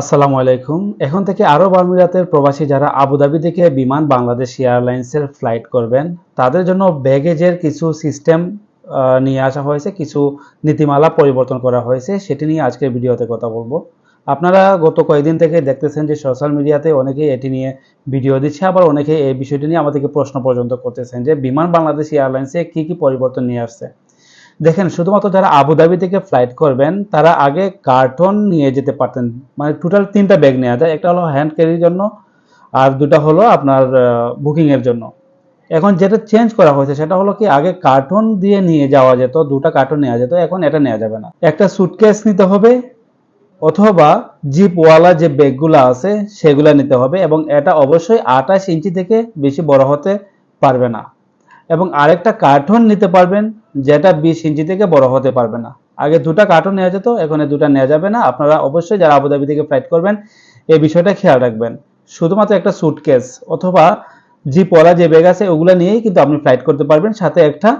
আসসালামু আলাইকুম। এখন থেকে আরব আমিরাতের প্রবাসী যারা আবুধাবি থেকে বিমান বাংলাদেশ এয়ারলাইন্সের ফ্লাইট করবেন, তাদের জন্য ব্যাগেজের কিছু সিস্টেম নিয়ে আসা হয়েছে, কিছু নীতিমালা পরিবর্তন করা হয়েছে, সেটি নিয়ে আজকের ভিডিওতে কথা বলব। আপনারা গত কয়েকদিন থেকে দেখতেছেন যে সোশ্যাল মিডিয়াতে অনেকেই এটি নিয়ে ভিডিও দিচ্ছে, আবার অনেকেই এই বিষয়টি নিয়ে আমাদেরকে প্রশ্ন পর্যন্ত করতেছেন যে বিমান বাংলাদেশ এয়ারলাইন্সে কি কি পরিবর্তন নিয়ে আসছে। দেখেন, শুধুমাত্র যারা আবুধাবি থেকে ফ্লাইট করবেন, তারা আগে কার্টন নিয়ে যেতে পারতেন। মানে টোটাল তিনটা ব্যাগ নেওয়া যায়। একটা হলো হ্যান্ড ক্যারির জন্য, আর দুটা হলো আপনার বুকিংয়ের জন্য। এখন যেটা চেঞ্জ করা হয়েছে, সেটা হলো কি, আগে কার্টন দিয়ে নিয়ে যাওয়া যেত, দুটা কার্টন নেওয়া যেত, এখন এটা নেওয়া যাবে না। একটা সুটকেস নিতে হবে, অথবা জিপওয়ালা যে ব্যাগগুলো আছে, সেগুলো নিতে হবে, এবং এটা অবশ্যই আঠাশ ইঞ্চি থেকে বেশি বড় হতে পারবে না। এবং আরেকটা কার্টন নিতে পারবেন, যেটা বিশ ইঞ্চি থেকে বড় হতে পারবে না। আগে দুটা কার্টন নেওয়া যেত, এখন দুটা নেওয়া যাবে না। আপনারা অবশ্যই যারা আবুধাবি থেকে ফ্লাইট করবেন, এই বিষয়টা খেয়াল রাখবেন। শুধুমাত্র একটা সুটকেস অথবা জিপওয়ালা যে ব্যাগ আছে, ওগুলো নিয়েই কিন্তু আপনি ফ্লাইট করতে পারবেন, সাথে একটা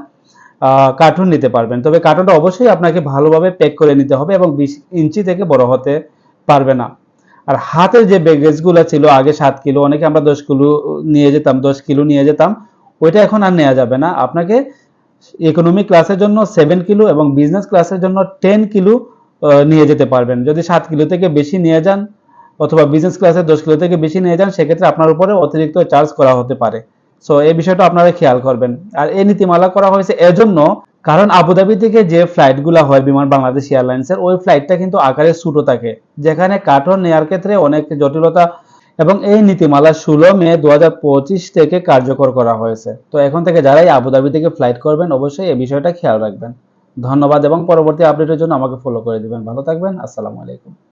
কার্টুন নিতে পারবেন। তবে কার্টুনটা অবশ্যই আপনাকে ভালোভাবে প্যাক করে নিতে হবে এবং বিশ ইঞ্চি থেকে বড় হতে পারবে না। আর হাতের যে ব্যাগেজগুলো ছিল, আগে সাত কিলো, অনেকে আমরা দশ কিলো নিয়ে যেতাম, দশ কিলো নিয়ে যেতাম ওইটা এখন আর নেওয়া যাবে না। আপনাকে ইকোনমি ক্লাসের জন্য সেভেন কিলো এবং বিজনেস ক্লাসের জন্য টেন কিলো নিয়ে যেতে পারবেন। যদি সাত কিলো থেকে বেশি নিয়ে যান অথবা বিজনেস ক্লাসে দশ কিলো থেকে বেশি নিয়ে যান, সেক্ষেত্রে আপনার উপরে অতিরিক্ত চার্জ করা হতে পারে। সো এই বিষয়টা আপনারা খেয়াল করবেন। আর এই নীতিমালা করা হয়েছে এজন্য কারণ আবুধাবি থেকে যে ফ্লাইটগুলো হয় বিমান বাংলাদেশ এয়ারলাইন্সের ওই ফ্লাইটটা কিন্তু আকারে ছোট থাকে। যেখানে কার্টন নেওয়ার ক্ষেত্রে অনেক জটিলতা এবং এই নীতিমালা ষোলো মে দু হাজার পঁচিশ থেকে কার্যকর করা হয়েছে। তো এখন থেকে যারাই আবুধাবি থেকে ফ্লাইট করবেন, অবশ্যই এই বিষয়টা খেয়াল রাখবেন। ধন্যবাদ এবং পরবর্তী আপডেটের জন্য আমাকে ফলো করে দিবেন। ভালো থাকবেন, আসসালামু আলাইকুম।